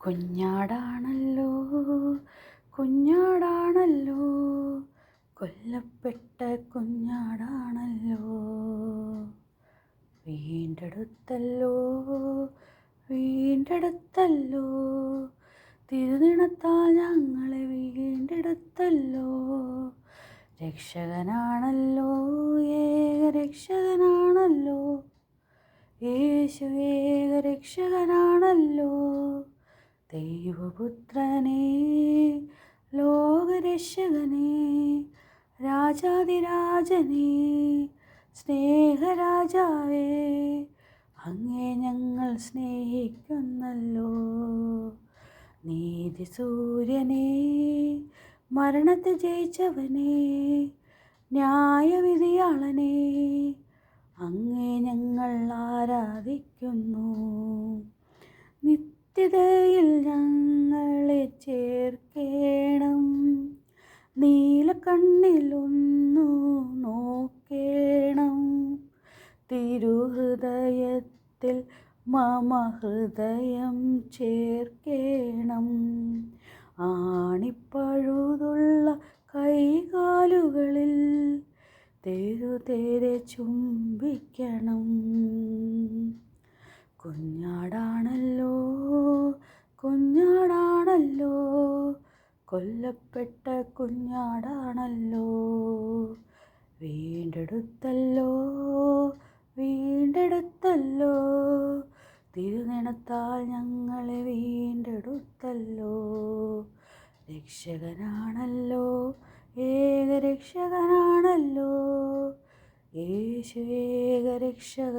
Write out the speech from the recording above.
കുഞ്ഞാടാണല്ലോ കുഞ്ഞാടാണല്ലോ കൊല്ലപ്പെട്ട കുഞ്ഞാടാണല്ലോ. വീണ്ടെടുത്തല്ലോ വീണ്ടെടുത്തല്ലോ തിരുനിണത്താൽ ഞങ്ങളെ വീണ്ടെടുത്തല്ലോ. രക്ഷകനാണല്ലോ ഏക രക്ഷകനാണല്ലോ യേശു ഏക രക്ഷകനാണല്ലോ. ദൈവപുത്രനെ ലോകരക്ഷകനെ രാജാതിരാജനെ സ്നേഹരാജാവേ അങ്ങേ ഞങ്ങൾ സ്നേഹിക്കുന്നല്ലോ. നീതി സൂര്യനെ മരണത്തെ ജയിച്ചവനെ ന്യായവിധിയാളനെ അങ്ങേ ഞങ്ങൾ ആരാധിക്കുന്നു. നിത്യതയിൽ ഞങ്ങളെ ചേർക്കേണം. നീലക്കണ്ണിലൊന്നു നോക്കേണം. തിരുഹൃദയത്തിൽ മമഹൃദയം ചേർക്കേണം. ആണിപ്പഴുതുള്ള കൈകാലുകളിൽ തെരുതേരെ ചുംബിക്കണം. കുഞ്ഞാടാണല്ലോ കൊല്ലപ്പെട്ട കുഞ്ഞാടാണല്ലോ. വീണ്ടെടുത്തല്ലോ വീണ്ടെടുത്തല്ലോ. തിരുനിണത്താൽ ഞങ്ങളെ വീണ്ടെടുത്തല്ലോ. രക്ഷകനാണല്ലോ ഏകരക്ഷകനാണല്ലോ. യേശു ഏകരക്ഷകനാണല്ലോ.